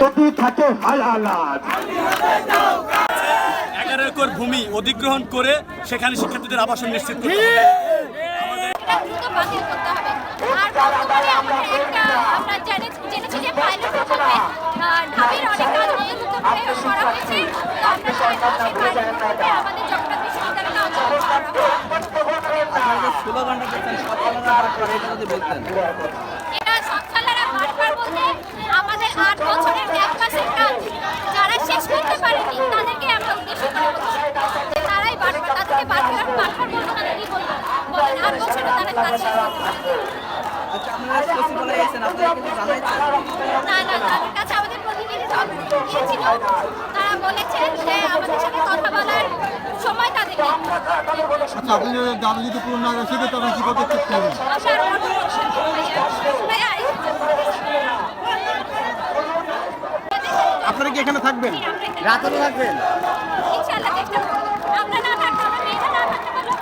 যদি থাকে হায়ালাত এগারো একর ভূমি অধিগ্রহণ করে সেখানে শিক্ষার্থীদের আবাসন নিশ্চিত করতে হবে। এটা আচ্ছা আপনারা সচিবালয়ে এসেছেন আপনারা কিছু জানাইছেন না না তাদের কাছে আমাদের প্রতিনিধি দল গিয়েছিল তারা বলেছেন যে আমাদের সাথে কথা বলার সময় তাদের নেই। আচ্ছা আপনি যদি দাবি যদি পূরণ না সেক্ষেত্রে আপনি কি পদক্ষেপ নেবেন? আপনারা কি এখানে থাকবেন? রাতেও থাকবেন। ইনশাআল্লাহ চেষ্টা করব। আমরা না থাকতে আমরা মেয়েরা না থাকতে পারলে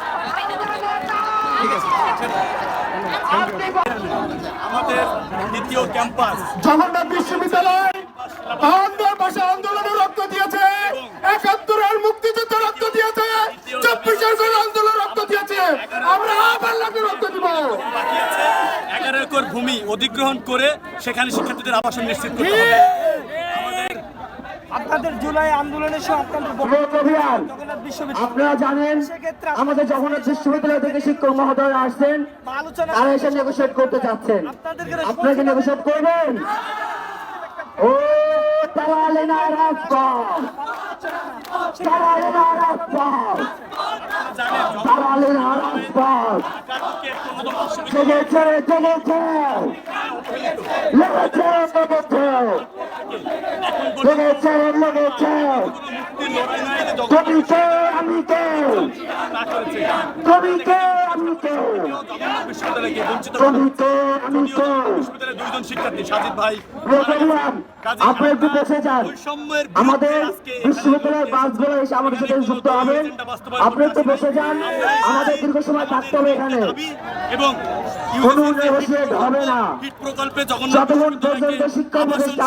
ঠিক আছে আমাদের দ্বিতীয় ক্যাম্পাস। জগন্নাথ বিশ্ববিদ্যালয় ভাষা আন্দোলনে রক্ত দিয়েছে একাত্তরের মুক্তিযুদ্ধ রক্ত দিয়েছে চব্বিশের গণ আন্দোলন রক্ত দিয়েছে। আমরা আবার লাগবে রক্ত দিব। এগারো একর ভূমি অধিগ্রহণ করে সেখানে শিক্ষার্থীদের আবাসন নিশ্চিত করতে হবে। আপনাদের জুলাই আন্দোলনের আপনাদের জগন্নাথ বিশ্ববিদ্যালয় আপনারা জানেন আমাদের জগন্নাথ বিশ্ববিদ্যালয় থেকে শিক্ষক মহোদয় আসছেন। তারা এসে নেগোসিয়েট করতে চাচ্ছেন। আপনারা কি করবেন? ও তারা আলেনা রাজপথ তারা আলেনা রাজপথ তারা রাজপথ জেগেছে জেগেছে লেগেছে লেগেছে। তুমি কে আমি কে না কে দুইজন শিক্ষার্থী সাজিদ ভাই আপনি একটু বসে যান। আমাদের বিশ্ববিদ্যালয়ের বাসগুলো এসে আমাদের সাথে যুক্ত হবেন। আপনি একটু বসে যান। আমাদের দীর্ঘ সময় থাকতে হবে এখানে। এবং কোনো নেগোসিয়েট হবে না। প্রকল্পে জগন্নাথ যতক্ষণ পর্যন্ত শিক্ষা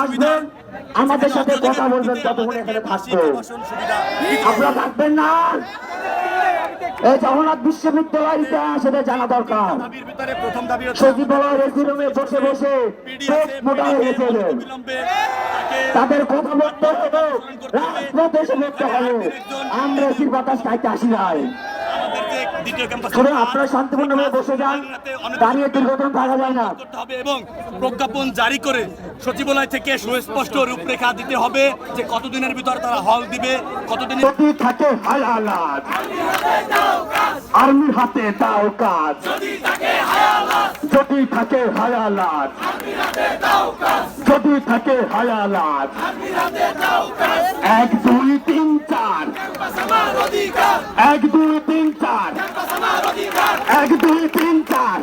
আসবেন আমাদের সাথে কথা বলবেন ততক্ষণ এখানে থাকব। আপনারা থাকবেন না। এই জগন্নাথ বিশ্ববিদ্যালয় ইতিহাস, এটা জানা দরকার। সচিবালয়ের এসি রুমে বসে বসে মোটা হয়ে গেছে এদের। অবিলম্বে তাকে তাদের কথা বলতে হবে, রাজপথে এসে হবে। আমরা এসির বাতাস খাইতে আসি নাই। শুধু আপনারা শান্তিপূর্ণভাবে বসে যান। দাঁড়িয়ে দীর্ঘক্ষণ থাকা যায় না। এবং প্রজ্ঞাপন জারি করে সচিবালয় থেকে সুস্পষ্ট রূপরেখা দিতে হবে যে কতদিনের ভিতর তারা হল দিবে কতদিনের যদি থাকে আর্মির হাতে দাও কাজ। যদি থাকে হায়ালাত যদি থাকে হায়ালাত এক দুই তিন চার। এক দুই তিন চার। এক দুই তিন চার।